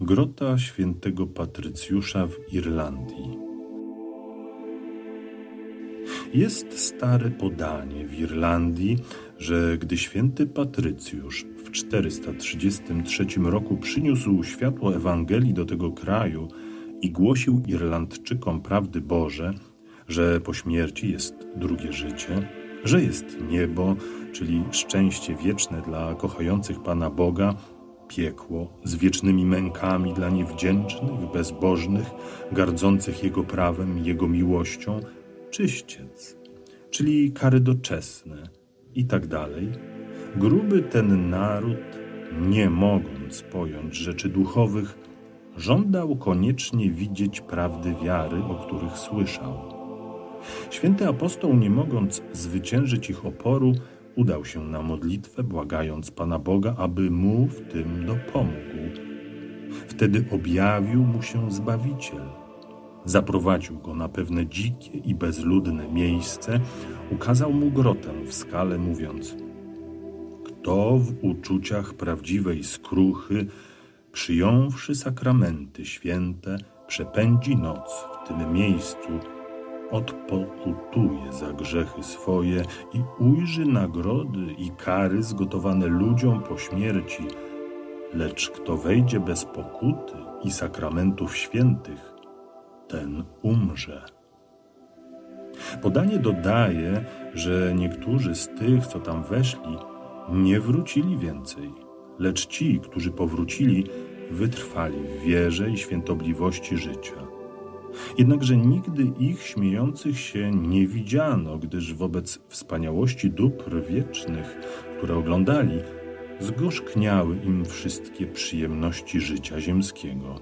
Grota świętego Patrycjusza w Irlandii. Jest stare podanie w Irlandii, że gdy święty Patrycjusz w 433 roku przyniósł światło Ewangelii do tego kraju i głosił Irlandczykom prawdy Boże, że po śmierci jest drugie życie, że jest niebo, czyli szczęście wieczne dla kochających Pana Boga, piekło z wiecznymi mękami dla niewdzięcznych, bezbożnych, gardzących Jego prawem Jego miłością, czyściec, czyli kary doczesne i tak dalej, gruby ten naród, nie mogąc pojąć rzeczy duchowych, żądał koniecznie widzieć prawdy wiary, o których słyszał. Święty apostoł, nie mogąc zwyciężyć ich oporu, udał się na modlitwę, błagając Pana Boga, aby mu w tym dopomógł. Wtedy objawił mu się Zbawiciel. Zaprowadził go na pewne dzikie i bezludne miejsce, ukazał mu grotę w skale, mówiąc: Kto w uczuciach prawdziwej skruchy, przyjąwszy sakramenty święte, przepędzi noc w tym miejscu, odpokutuje za grzechy swoje i ujrzy nagrody i kary zgotowane ludziom po śmierci. Lecz kto wejdzie bez pokuty i sakramentów świętych, ten umrze. Podanie dodaje, że niektórzy z tych, co tam weszli, nie wrócili więcej, lecz ci, którzy powrócili, wytrwali w wierze i świętobliwości życia. Jednakże nigdy ich śmiejących się nie widziano, gdyż wobec wspaniałości dóbr wiecznych, które oglądali, zgorzkniały im wszystkie przyjemności życia ziemskiego.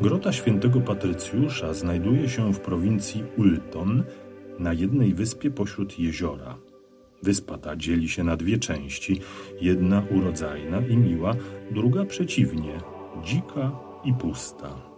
Grota świętego Patrycjusza znajduje się w prowincji Ulton, na jednej wyspie pośród jeziora. Wyspa ta dzieli się na dwie części, jedna urodzajna i miła, druga przeciwnie, dzika i pusta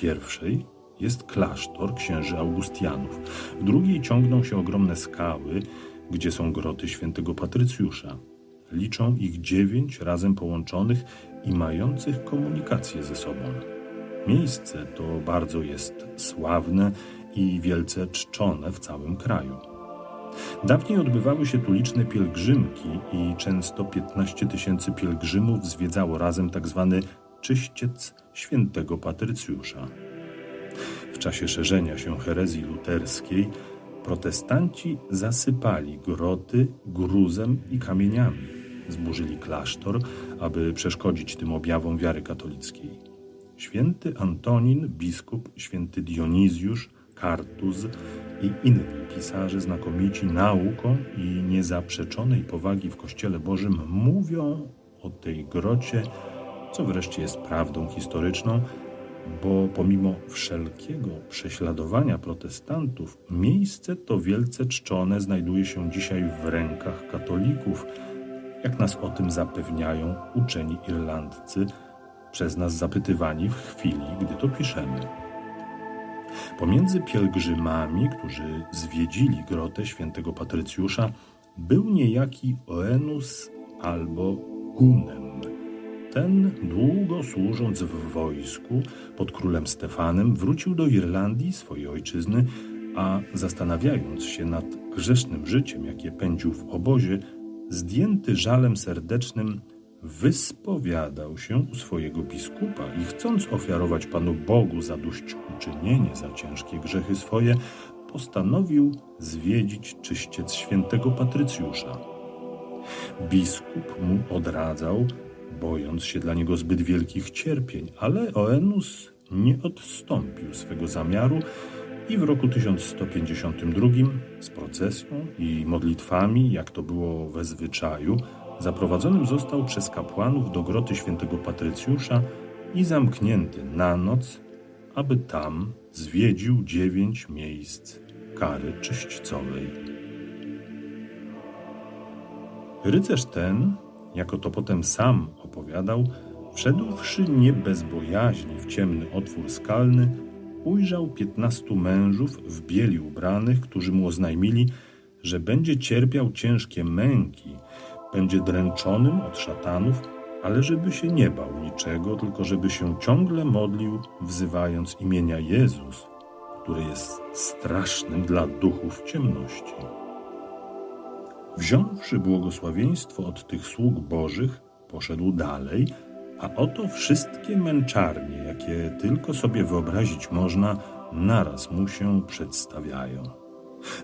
pierwszej jest klasztor księży Augustianów, w drugiej ciągną się ogromne skały, gdzie są groty świętego Patrycjusza. Liczą ich dziewięć razem połączonych i mających komunikację ze sobą. Miejsce to bardzo jest sławne i wielce czczone w całym kraju. Dawniej odbywały się tu liczne pielgrzymki i często 15 tysięcy pielgrzymów zwiedzało razem tzw. Czyściec świętego Patrycjusza. W czasie szerzenia się herezji luterskiej protestanci zasypali groty gruzem i kamieniami. Zburzyli klasztor, aby przeszkodzić tym objawom wiary katolickiej. Święty Antonin, biskup, święty Dionizjusz, Kartuz i inni pisarze znakomici nauką i niezaprzeczonej powagi w Kościele Bożym mówią o tej grocie co wreszcie jest prawdą historyczną, bo pomimo wszelkiego prześladowania protestantów, miejsce to wielce czczone znajduje się dzisiaj w rękach katolików, jak nas o tym zapewniają uczeni irlandcy, przez nas zapytywani w chwili, gdy to piszemy. Pomiędzy pielgrzymami, którzy zwiedzili grotę świętego Patrycjusza, był niejaki Oenus albo Gunem ten, długo służąc w wojsku pod królem Stefanem, wrócił do Irlandii, swojej ojczyzny, a zastanawiając się nad grzesznym życiem, jakie pędził w obozie, zdjęty żalem serdecznym, wyspowiadał się u swojego biskupa i chcąc ofiarować Panu Bogu zadośćuczynienie za ciężkie grzechy swoje, postanowił zwiedzić czyściec świętego Patrycjusza. Biskup mu odradzał, bojąc się dla niego zbyt wielkich cierpień, ale Oenus nie odstąpił swego zamiaru i w roku 1152 z procesją i modlitwami, jak to było we zwyczaju, zaprowadzonym został przez kapłanów do groty świętego Patrycjusza i zamknięty na noc, aby tam zwiedził dziewięć miejsc kary czyśćcowej. Rycerz ten jako to potem sam opowiadał, wszedłszy nie bez bojaźni w ciemny otwór skalny, ujrzał piętnastu mężów w bieli ubranych, którzy mu oznajmili, że będzie cierpiał ciężkie męki, będzie dręczonym od szatanów, ale żeby się nie bał niczego, tylko żeby się ciągle modlił, wzywając imienia Jezus, który jest strasznym dla duchów ciemności. Wziąwszy błogosławieństwo od tych sług Bożych, poszedł dalej, a oto wszystkie męczarnie, jakie tylko sobie wyobrazić można, naraz mu się przedstawiają.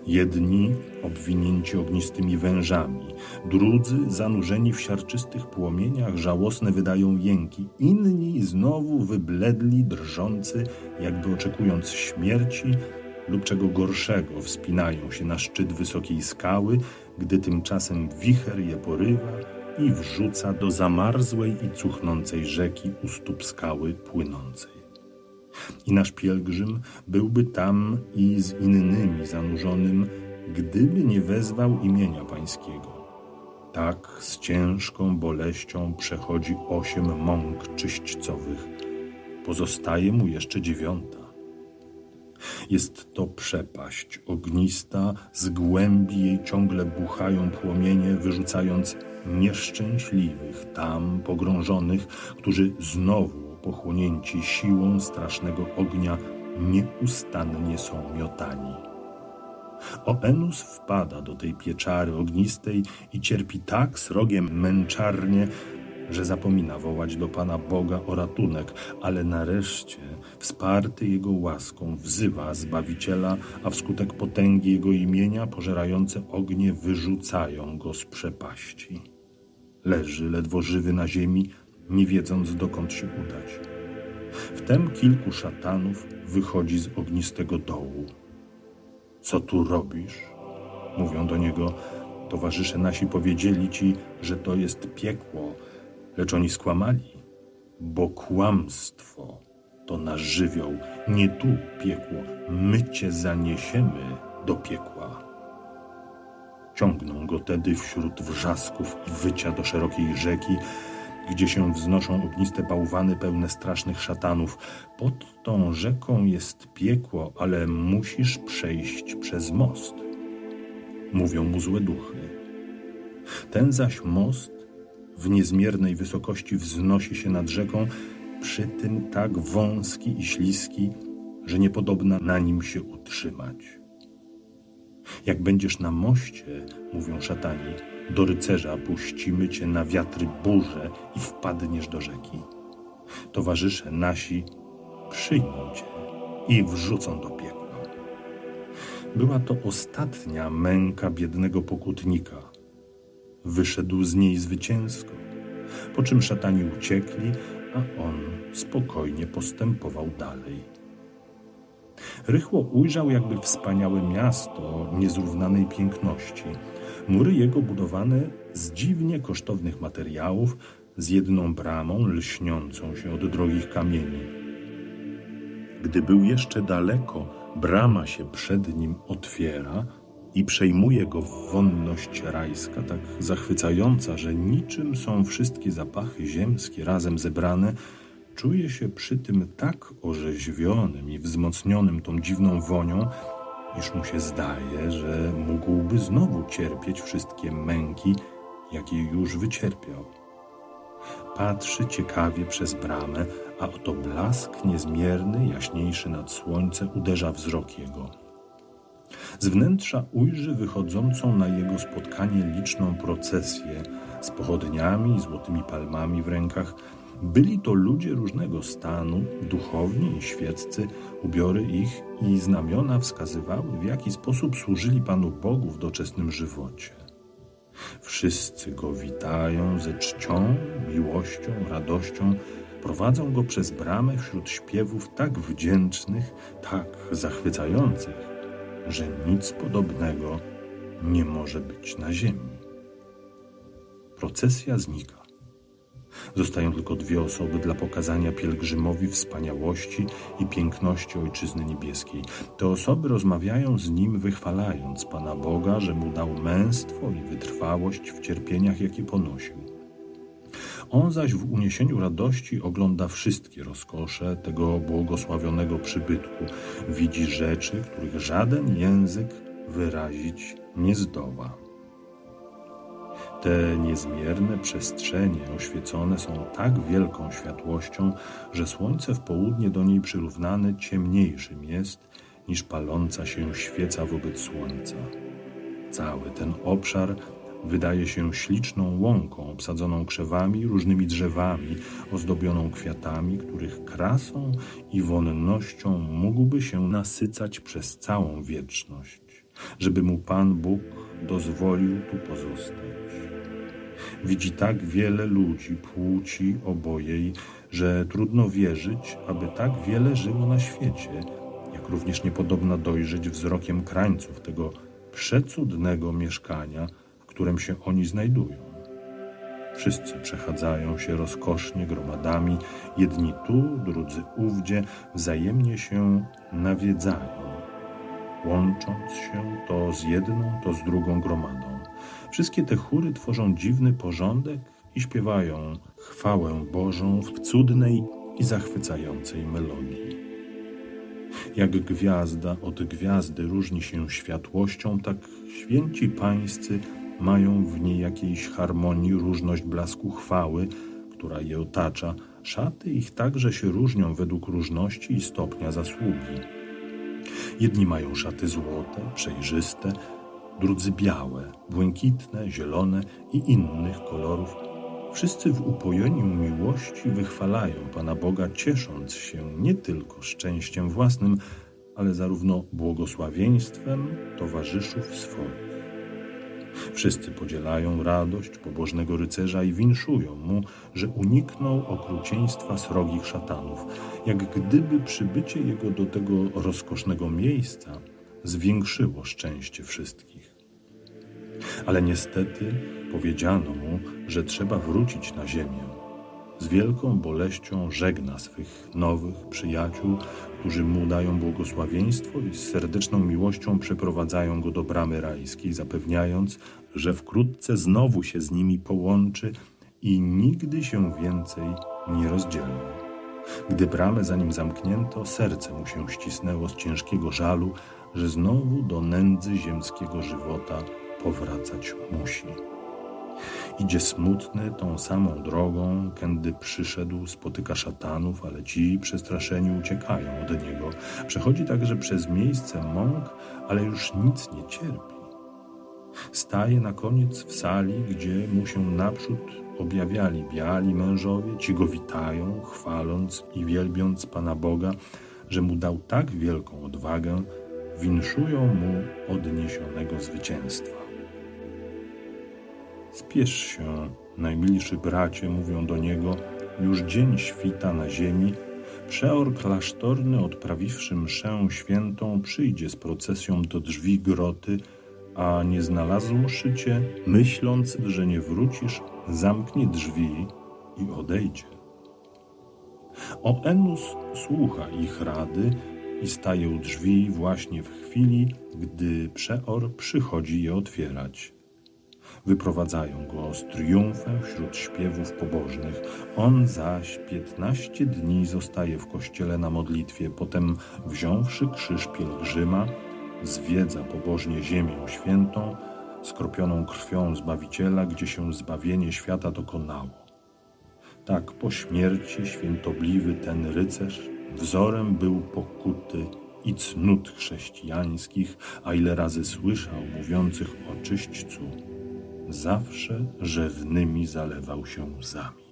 Jedni obwinięci ognistymi wężami, drudzy zanurzeni w siarczystych płomieniach żałosne wydają jęki, inni znowu wybledli, drżący, jakby oczekując śmierci lub czego gorszego, wspinają się na szczyt wysokiej skały, gdy tymczasem wicher je porywa i wrzuca do zamarzłej i cuchnącej rzeki u stóp skały płynącej. I nasz pielgrzym byłby tam i z innymi zanurzonym, gdyby nie wezwał imienia Pańskiego. Tak z ciężką boleścią przechodzi osiem mąk czyśćcowych. Pozostaje mu jeszcze dziewiąta. Jest to przepaść ognista, z głębi jej ciągle buchają płomienie, wyrzucając nieszczęśliwych, tam pogrążonych, którzy znowu pochłonięci siłą strasznego ognia nieustannie są miotani. Oenus wpada do tej pieczary ognistej i cierpi tak srogiem męczarnie, że zapomina wołać do Pana Boga o ratunek, ale nareszcie, wsparty Jego łaską, wzywa Zbawiciela, a wskutek potęgi Jego imienia pożerające ognie wyrzucają go z przepaści. Leży ledwo żywy na ziemi, nie wiedząc dokąd się udać. Wtem kilku szatanów wychodzi z ognistego dołu. Co tu robisz? Mówią do niego, towarzysze nasi powiedzieli ci, że to jest piekło, lecz oni skłamali, bo kłamstwo to nasz żywioł, nie tu piekło, my cię zaniesiemy do piekła. Ciągną go tedy wśród wrzasków i wycia do szerokiej rzeki, gdzie się wznoszą ogniste bałwany pełne strasznych szatanów. Pod tą rzeką jest piekło, ale musisz przejść przez most. Mówią mu złe duchy. Ten zaś most w niezmiernej wysokości wznosi się nad rzeką, przy tym tak wąski i śliski, że niepodobna na nim się utrzymać. Jak będziesz na moście, mówią szatani, do rycerza puścimy cię na wiatry burze i wpadniesz do rzeki. Towarzysze nasi przyjmą cię i wrzucą do piekła. Była to ostatnia męka biednego pokutnika. Wyszedł z niej zwycięsko, po czym szatani uciekli, a on spokojnie postępował dalej. Rychło ujrzał jakby wspaniałe miasto niezrównanej piękności. Mury jego budowane z dziwnie kosztownych materiałów, z jedną bramą lśniącą się od drogich kamieni. Gdy był jeszcze daleko, brama się przed nim otwiera i przejmuje go wonność rajska, tak zachwycająca, że niczym są wszystkie zapachy ziemskie razem zebrane, czuje się przy tym tak orzeźwionym i wzmocnionym tą dziwną wonią, iż mu się zdaje, że mógłby znowu cierpieć wszystkie męki, jakie już wycierpiał. Patrzy ciekawie przez bramę, a oto blask niezmierny, jaśniejszy nad słońce, uderza wzrok jego. Z wnętrza ujrzy wychodzącą na jego spotkanie liczną procesję. Z pochodniami i złotymi palmami w rękach, byli to ludzie różnego stanu, duchowni i świeccy, ubiory ich i znamiona wskazywały, w jaki sposób służyli Panu Bogu w doczesnym żywocie. Wszyscy go witają ze czcią, miłością, radością, prowadzą go przez bramę wśród śpiewów tak wdzięcznych, tak zachwycających, że nic podobnego nie może być na ziemi. Procesja znika. Zostają tylko dwie osoby dla pokazania pielgrzymowi wspaniałości i piękności Ojczyzny Niebieskiej. Te osoby rozmawiają z nim, wychwalając Pana Boga, że mu dał męstwo i wytrwałość w cierpieniach, jakie ponosił. On zaś w uniesieniu radości ogląda wszystkie rozkosze tego błogosławionego przybytku. Widzi rzeczy, których żaden język wyrazić nie zdoła. Te niezmierne przestrzenie oświecone są tak wielką światłością, że słońce w południe do niej przyrównane ciemniejszym jest niż paląca się świeca wobec słońca. Cały ten obszar wydaje się śliczną łąką obsadzoną krzewami, różnymi drzewami, ozdobioną kwiatami, których krasą i wonnością mógłby się nasycać przez całą wieczność, żeby mu Pan Bóg dozwolił tu pozostać. Widzi tak wiele ludzi, płci obojej, że trudno wierzyć, aby tak wiele żyło na świecie, jak również niepodobna dojrzeć wzrokiem krańców tego przecudnego mieszkania, którym się oni znajdują. Wszyscy przechadzają się rozkosznie gromadami, jedni tu, drudzy ówdzie, wzajemnie się nawiedzają, łącząc się to z jedną, to z drugą gromadą. Wszystkie te chóry tworzą dziwny porządek i śpiewają chwałę Bożą w cudnej i zachwycającej melodii. Jak gwiazda od gwiazdy różni się światłością, tak święci pańscy mają w niej jakiejś harmonii różność blasku chwały, która je otacza. Szaty ich także się różnią według różności i stopnia zasługi. Jedni mają szaty złote, przejrzyste, drudzy białe, błękitne, zielone i innych kolorów. Wszyscy w upojeniu miłości wychwalają Pana Boga, ciesząc się nie tylko szczęściem własnym, ale zarówno błogosławieństwem towarzyszów swoich. Wszyscy podzielają radość pobożnego rycerza i winszują mu, że uniknął okrucieństwa srogich szatanów, jak gdyby przybycie jego do tego rozkosznego miejsca zwiększyło szczęście wszystkich. Ale niestety powiedziano mu, że trzeba wrócić na ziemię. Z wielką boleścią żegna swych nowych przyjaciół, którzy mu dają błogosławieństwo i z serdeczną miłością przeprowadzają go do bramy rajskiej, zapewniając, że wkrótce znowu się z nimi połączy i nigdy się więcej nie rozdzielą. Gdy bramę za nim zamknięto, serce mu się ścisnęło z ciężkiego żalu, że znowu do nędzy ziemskiego żywota powracać musi. Idzie smutny tą samą drogą, kędy przyszedł, spotyka szatanów, ale ci przestraszeni uciekają od niego. Przechodzi także przez miejsce mąk, ale już nic nie cierpi. Staje na koniec w sali, gdzie mu się naprzód objawiali biali mężowie, ci go witają, chwaląc i wielbiąc Pana Boga, że mu dał tak wielką odwagę, winszują mu odniesionego zwycięstwa. Spiesz się, najmilszy bracie, mówią do niego, już dzień świta na ziemi. Przeor klasztorny, odprawiwszy mszę świętą, przyjdzie z procesją do drzwi groty, a nie znalazłszy cię, myśląc, że nie wrócisz, zamknie drzwi i odejdzie. Oenus słucha ich rady i staje u drzwi właśnie w chwili, gdy przeor przychodzi je otwierać. Wyprowadzają go z triumfem wśród śpiewów pobożnych. On zaś piętnaście dni zostaje w kościele na modlitwie, potem wziąwszy krzyż pielgrzyma, zwiedza pobożnie ziemię świętą, skropioną krwią Zbawiciela, gdzie się zbawienie świata dokonało. Tak po śmierci świętobliwy ten rycerz wzorem był pokuty i cnót chrześcijańskich, a ile razy słyszał mówiących o czyśćcu, zawsze rzewnymi zalewał się łzami.